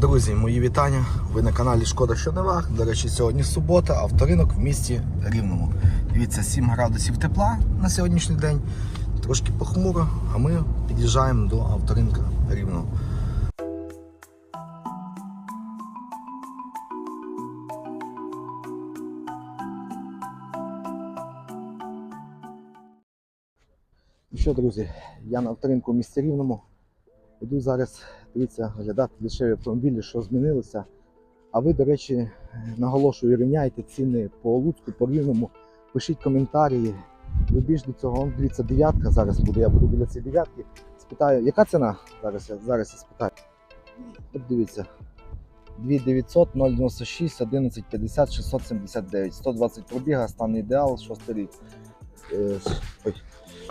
Друзі, мої вітання. Ви на каналі Шкода що не ваг. До речі, сьогодні субота, авторинок в місті Рівному. Дивіться, 7 градусів тепла на сьогоднішній день. Трошки похмуро, а ми під'їжджаємо до авторинка Рівного. Ну що, друзі, я на авторинку в місті Рівному. Іду зараз, дивіться, оглядати дешеві автомобілі, що змінилося. А ви, до речі, наголошую, рівняйте ціни по Луцьку, по Рівному. Пишіть коментарі. Ви більш до цього, дивіться, дев'ятка зараз буде. Я буду біля цієї дев'ятки. Спитаю, яка ціна? Зараз я, зараз я спитаю. От дивіться. 2900, 096, 1150, 679, 120 пробіга, стан ідеал, 6 рік. Е.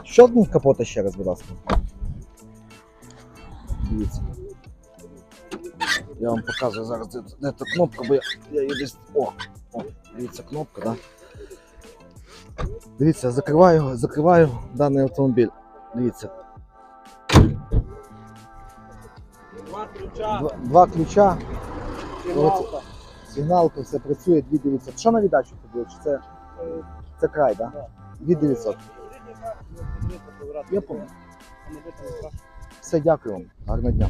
Що з капота ще раз, будь ласка? Дивіться. Я вам показую зараз, де, де та кнопка, бо я, я її десь. О! О! Дивіться, кнопка? Да? Дивіться, закриваю, закриваю даний автомобіль. Дивіться. Два ключа, Два, два ключа, сигналка. сигналка, все працює, дві дивіться. Що на віддачу тобі? Чи це, це край, так? Да? 2900. Я понял. Все, дякую вам. Гарного дня.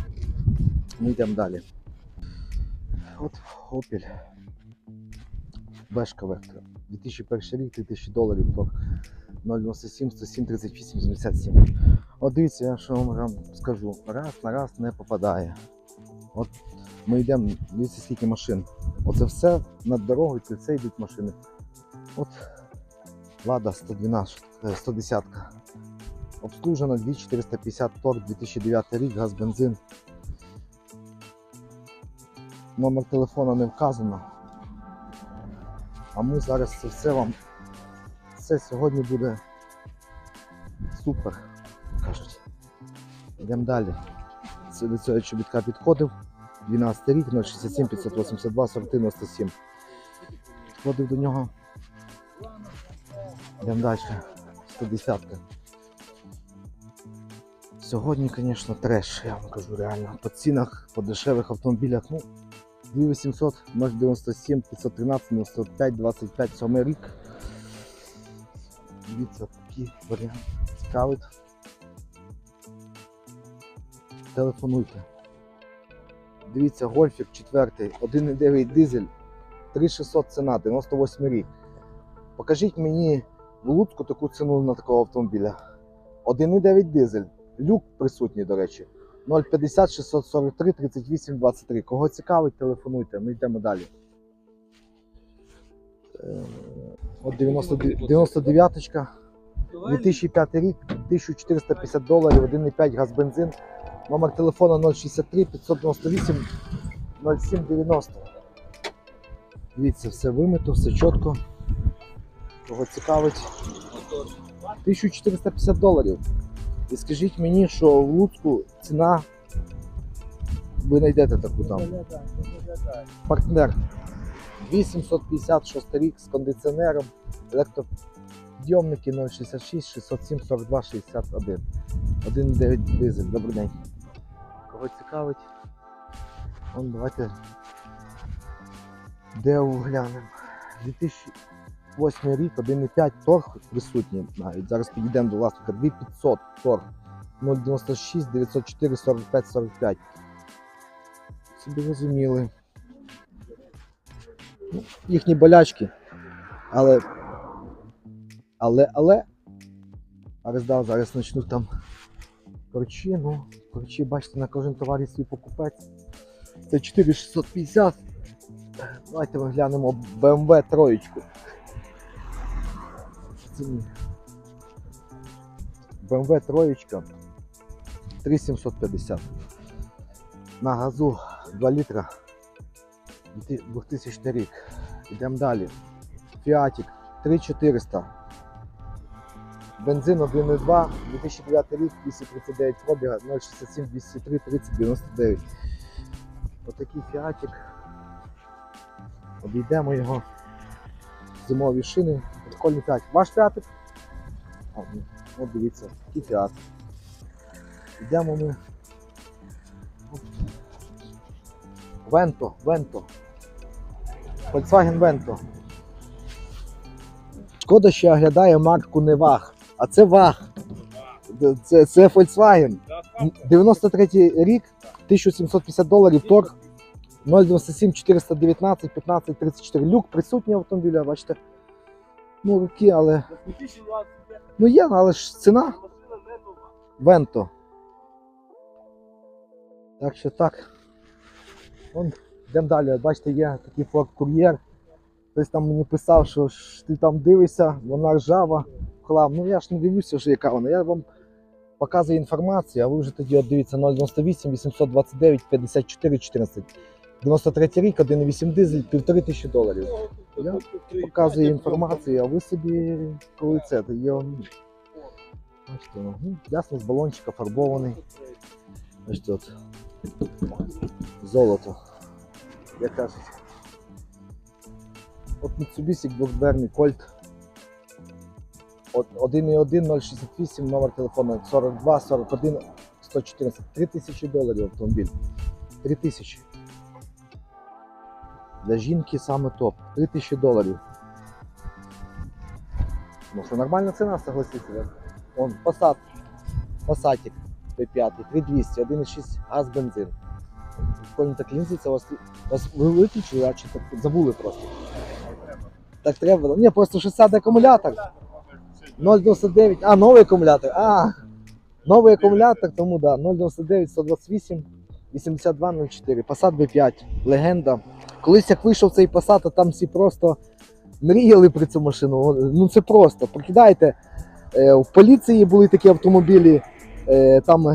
Ми йдемо далі. От Opel. Бешка Вектора. 2001 рік, 3000 доларів торг. 097, 107, 38, 77. От дивіться, я що вам скажу. Раз на раз не попадає. От ми йдемо, дивіться, скільки машин. Оце все над дорогою, це йдуть машини. От Лада 112, е, 110. Обслужена 2450 торг, 2009 рік, газ, бензин. Номер телефона не вказано. А ми зараз це все вам. Все сьогодні буде супер, кажуть. Йдемо далі. Це до цього чобітка підходив. 12 рік, 067 582 40 97. Підходив до нього. Йдемо далі. 110. Сьогодні, звісно, треш, я вам кажу реально. По цінах, по дешевих автомобілях, ну, 2800, 097, 513, 95, 25, 7 рік. Дивіться, такий варіант. Цікавить. Телефонуйте. Дивіться, гольфік 4, 1,9 дизель, 3600 ціна, 98 рік. Покажіть мені в Луцьку таку ціну на такого автомобіля. 1,9 дизель. Люк присутній, до речі. 050 643 38 23. Кого цікавить, телефонуйте, ми йдемо далі. Е, От 99-ка. 2005 рік, 1450 доларів, 1,5 газ бензин. Номер телефона 063 598 0790. Дивіться, все вимито, все чітко. Кого цікавить. 1450 доларів. І скажіть мені, що в Луцьку ціна. Ви знайдете таку там. Партнер 8756 рік з кондиціонером, електропідйомники 066 607 42 61. 1,9 дизель. Добрий день. Кого цікавить? Вон, давайте Део глянемо. 2008 рік, 1,5 торг присутній навіть. Зараз підійдемо до власника. 2500 торг. 096 904 45 45. Собі розуміли. Ну, їхні болячки. Але. Але, але. А роздав зараз почнуть там корчі, ну, корчі, бачите, на кожен товар є свій покупець. Це 4650. Давайте ми глянемо BMW троєчку. Ціні. BMW троєчка 3750. На газу 2 літра 2000 рік. Йдемо далі. Фіатік 3400. Бензин 1.2, 2009 рік, 239 пробіга, 067 203 30 99. Отакий фіатик. Обійдемо його. Зимові шини, прикольний. Ваш фіатик? А, ні. От дивіться, такий фіат. Йдемо ми. Венто, Венто. Volkswagen Венто. Шкода, що оглядає марку не ВАГ, а це ВАГ. Це, це Volkswagen. 93 рік, 1750 доларів, торг 097 419 15 34. Люк присутній автомобіля, бачите. Ну, руки, але. Ну є, але ж ціна. Венто. Так що так. Вон, йдемо далі. Бачите, є такий Ford Courier. Хтось там мені писав, що ж ти там дивишся, вона ржава, хлам. Ну я ж не дивлюся, що яка вона. Я вам показую інформацію, а ви вже тоді от дивіться 098 829 54 14. 93 рік, 1,8 дизель, 15 тисячі доларів. Я Показую інформацію, а ви собі коли це, є. Бачите, ну, ну, ясно, з балончика фарбований. Бачите, от. Золото. Як кажуть. От Mitsubishi двохдверний Colt. От 1.1 068, номер телефону 42 41 114. 3000 доларів автомобіль. 3000. Для жінки саме топ. 3000 доларів. Ну, це нормальна ціна, согласіться. Вон, Passat. Passatик P5, 3200, 1.6 газ бензин. Коли так лінзиться, вас, вас ви виключили, а чи так забули просто? Так треба. Ні, просто 60 акумулятор. 0,99. А, новий акумулятор. А, новий акумулятор, тому да, 0,99, 128, 8204. Passat B5, легенда. Колись як вийшов цей Passat, то там всі просто мріяли про цю машину. Ну це просто. Прокидайте. Е, В поліції були такі автомобілі, е, там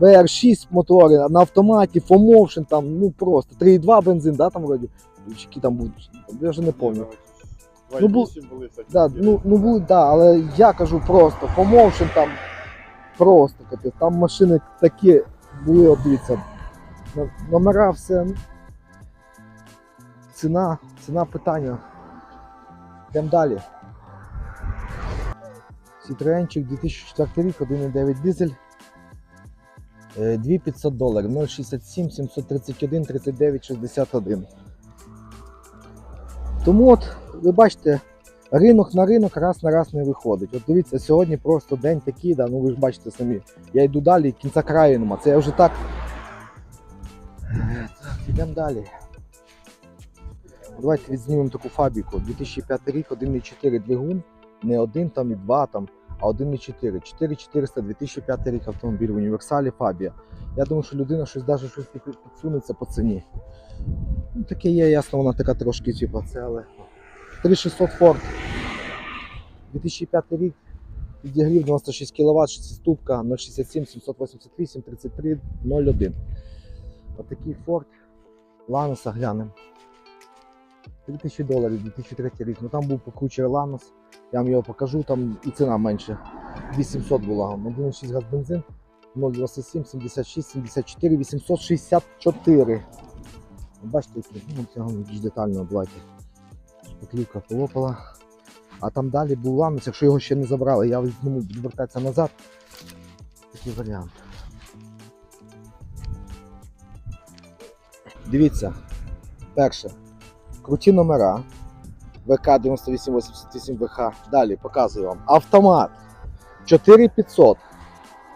VR6 мотори на автоматі, FOMotion, там, ну просто 3,2 бензин, да, там вроді. Який там був, я вже не пам'ятаю. Ну, бу- були. Да, ну, ну були, да, але я кажу просто, FOMotion там просто капець. Там машини такі були, от дивіться, номера все. Ціна, ціна питання. Йдемо далі. Citroenчик 2004 рік, 1,9 дизель. Е, 2500 доларів, 067 731 39 61. Тому от, ви бачите, ринок на ринок раз на раз не виходить. От дивіться, сьогодні просто день такий, да, ну ви ж бачите самі. Я йду далі, кінця краю нема. Це я вже так. Е, Так, йдемо далі. Давайте відзнімемо таку фабіку. 2005 рік, 1,4 двигун, не один там і два там, а 1,4. 4400, 2005 рік автомобіль в універсалі Фабія. Я думаю, що людина щось даже щось підсунеться по ціні. Ну, таке є, ясно, вона така трошки, типу, це, але. 3600 Ford. 2005 рік. Підігрів 96 кВт, 6-ступка, 067 788 33 01. Отакий Ford. Лануса глянемо. 3000 доларів, 2003 рік. Ну там був покруче Ланус. Я вам його покажу, там і ціна менше. 2700 була. 1,6 газ бензин. 0,27, 76, 74, 864. Бачите, ну, більш детально давайте. Шпаклівка полопала. А там далі був Ланус, якщо його ще не забрали, я візьму відвертатися назад. Такий варіант. Дивіться, перше. Круті номера. ВК 9888 ВХ. Далі показую вам. Автомат 4500.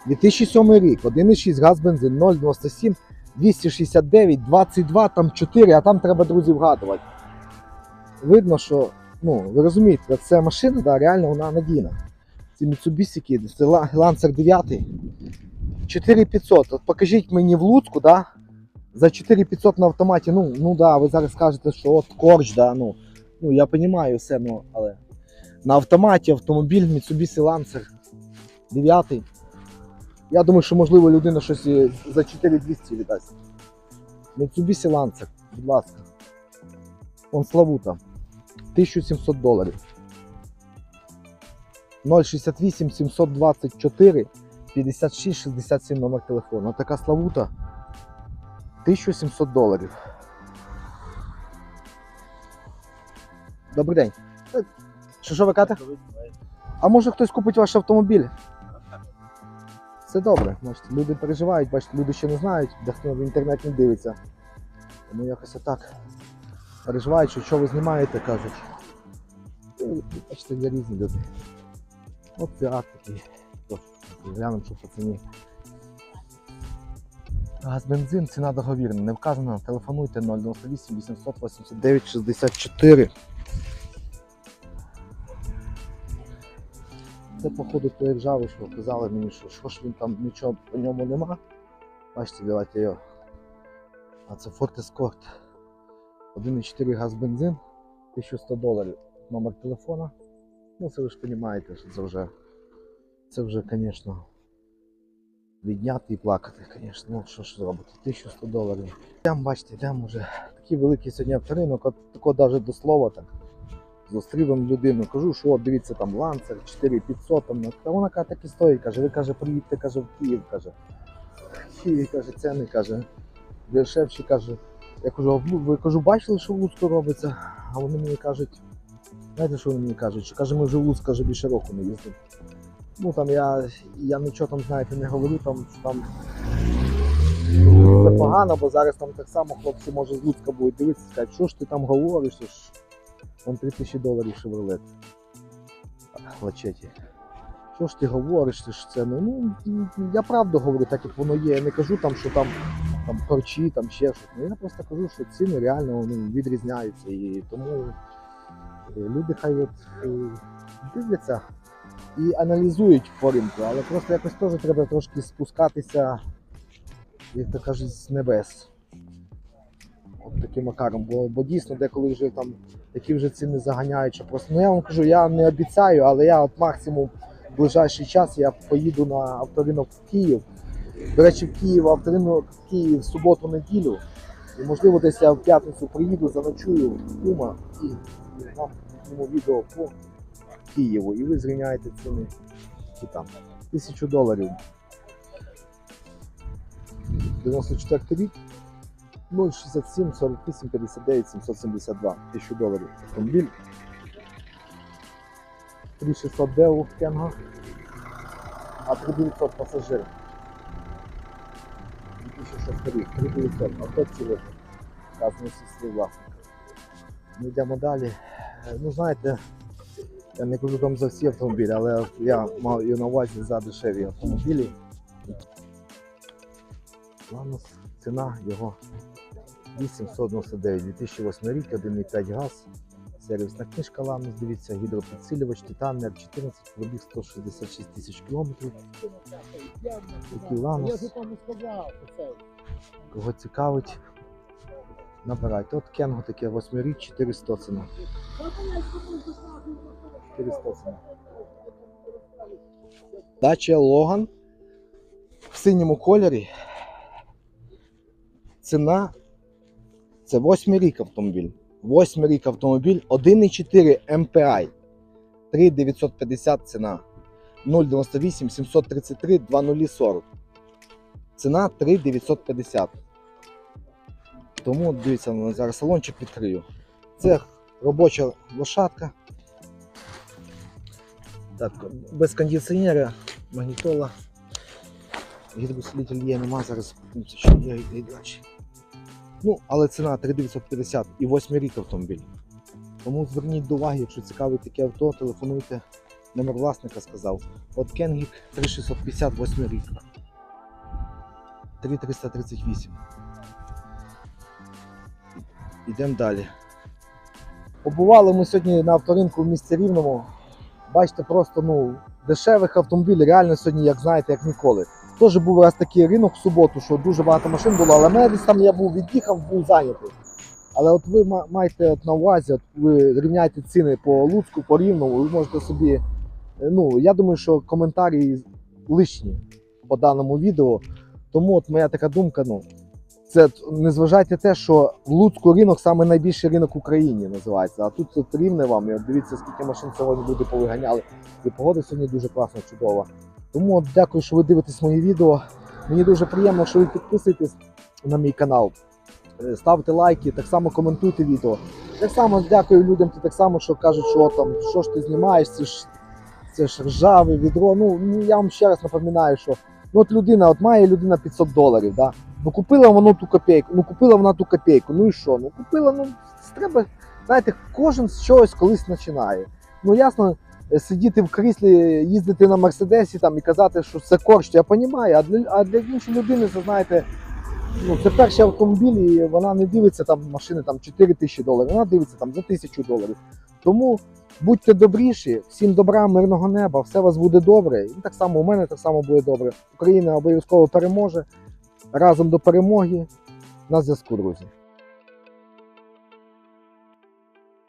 2007 рік, 1,6 газ бензин 0,97, 269, 22, там 4, а там треба, друзі, вгадувати. Видно, що, ну, ви розумієте, це машина, да, реально вона надійна. Ці Mitsubishi, Lancer 9. 4500. От покажіть мені в Луцьку, да, за 4500 на автоматі, ну, ну да, ви зараз скажете, що от корч, да, ну, ну я розумію все, ну, але на автоматі автомобіль Mitsubishi Lancer 9. Я думаю, що можливо людина щось і за 4200 віддасть. Mitsubishi Lancer, будь ласка. Он Славута. 1700 доларів. 068 724 56 67 номер телефону. Така Славута. 1700 доларів. Добрий день. Що, що ви кажете? А може хтось купить ваш автомобіль? Це добре. Бачите, люди переживають, бачите, люди ще не знають, дехто в інтернет не дивиться. Тому якось отак. Переживають, що що ви знімаєте, кажуть. Бачите, є різні люди. От пірат такий. Глянемо, що по ціні. Газ бензин, ціна договірна. Не вказана. Телефонуйте 098 889 64. Це, походу, ржавий, що казали мені, що, що ж він там нічого по ньому нема. Бачите, давайте його. А це Ford Escort. 1,4 газ бензин, 1100 доларів. Номер телефона. Ну, це ви ж розумієте, що це вже. Це вже, звісно, відняти і плакати, звісно. Ну, що ж зробити? 1100 доларів. Йдемо, бачите, йдемо вже. Такий великий сьогодні авторинок, от тако навіть до слова так. Зустрів людину, кажу, що от дивіться там ланцер 4500, там, ну, та вона каже, так і стоїть, каже, ви каже, приїдьте каже, в Київ, каже. В Києві, каже, ціни, каже, дешевші, каже. Я кажу, а ну, ви кажу, бачили, що в робиться? А вони мені кажуть, знаєте, що вони мені кажуть? Що каже, ми вже в Луцьк, каже, більше року не їздимо. Ну там я, я нічого там, знаєте, не говорю, там, що там це погано, бо зараз там так само хлопці може з Луцька будуть дивитися, скажуть, що ж ти там говориш, що ж Вон 3000 доларів шевролет. Лачеті. Що ж ти говориш, ти ж це ну, ну я правду говорю, так як воно є. Я не кажу там, що там, там корчі, там ще щось. Ну, я просто кажу, що ціни реально ну, відрізняються. І тому е, люди хай от, е, дивляться і аналізують по ринку, але просто якось теж треба трошки спускатися, як то кажуть, з небес. От таким макаром, бо, бо дійсно деколи вже там такі вже ціни заганяють, що просто. Ну я вам кажу, я не обіцяю, але я от максимум в ближайший час я поїду на авторинок в Київ. До речі, в Київ авторинок в Київ в суботу-неділю. І можливо десь я в п'ятницю приїду, заночую в Кума і вам відео по Києву. І ви зрівняєте ціни і там. Тисячу доларів. 94 рік. 067 48 59 772 тисячу доларів автомобіль. 3600 ДЕУ Кенго, а 3900 пасажир. 2006 рік, 3900, авто ціле. Вказаний свій власника. Ми йдемо далі. Е, Ну знаєте, я не кажу там за всі автомобілі, але я маю на увазі за дешеві автомобілі. Ланос, ціна його 899 2008 рік, 1,5 газ. Сервісна книжка Ламус, дивіться, гідропідсилювач, титан, 14 пробіг 166 тисяч кілометрів. Такий Ланус. Кого цікавить, набирайте. От Кенго таке 8 рік, 400 ціна. 400. Дача Логан в синьому кольорі. Ціна це 8 рік автомобіль. 8 рік автомобіль, 1,4 MPI. 3950 ціна. 098 733 2040. Ціна 3950. Тому дивіться, зараз салончик відкрию. Це робоча лошадка. Так, без кондиціонера, магнітола. Гідроусилитель є, нема, зараз подивимося, що є і далі. Ну, але ціна 3950 і 8 рік автомобіль. Тому зверніть до уваги, якщо цікавить таке авто, телефонуйте. Номер власника сказав. От Кенгік 3650 8 рік. 3338. Ідемо далі. Побували ми сьогодні на авторинку в місті Рівному. Бачите, просто ну, дешевих автомобілів реально сьогодні, як знаєте, як ніколи. Теж був раз такий ринок в суботу, що дуже багато машин було, але мене десь там я був від'їхав, був зайнятий. Але от ви маєте от на увазі, от ви рівняєте ціни по Луцьку, по Рівному, ви можете собі. е, Ну, я думаю, що коментарі лишні по даному відео. Тому от моя така думка, ну, це т- не зважайте те, що в Луцьку ринок саме найбільший ринок в Україні називається. А тут от рівне вам. І от дивіться, скільки машин сьогодні люди повиганяли. І погода сьогодні дуже класна, чудова. Тому от дякую, що ви дивитесь мої відео. Мені дуже приємно, що ви підписуєтесь на мій канал. Е, Ставте лайки, так само коментуйте відео. Так само дякую людям, так само, що кажуть, що там, що ж ти знімаєш, це ж, це ж ржаве відро. Ну, ну, я вам ще раз напоминаю, що ну, от людина, от має людина 500 доларів, да? Ну купила вона ту копійку, ну купила вона ту копійку, ну і що? Ну купила, ну треба, знаєте, кожен з чогось колись починає. Ну ясно, е, сидіти в кріслі, їздити на Мерседесі там і казати, що це корч, я розумію, а для, а для іншої людини це знаєте. Ну, це перший автомобіль, і вона не дивиться там машини там 4 тисячі доларів, вона дивиться там за тисячу доларів. Тому будьте добріші, всім добра, мирного неба, все у вас буде добре. І так само у мене так само буде добре. Україна обов'язково переможе. Разом до перемоги. На зв'язку, друзі.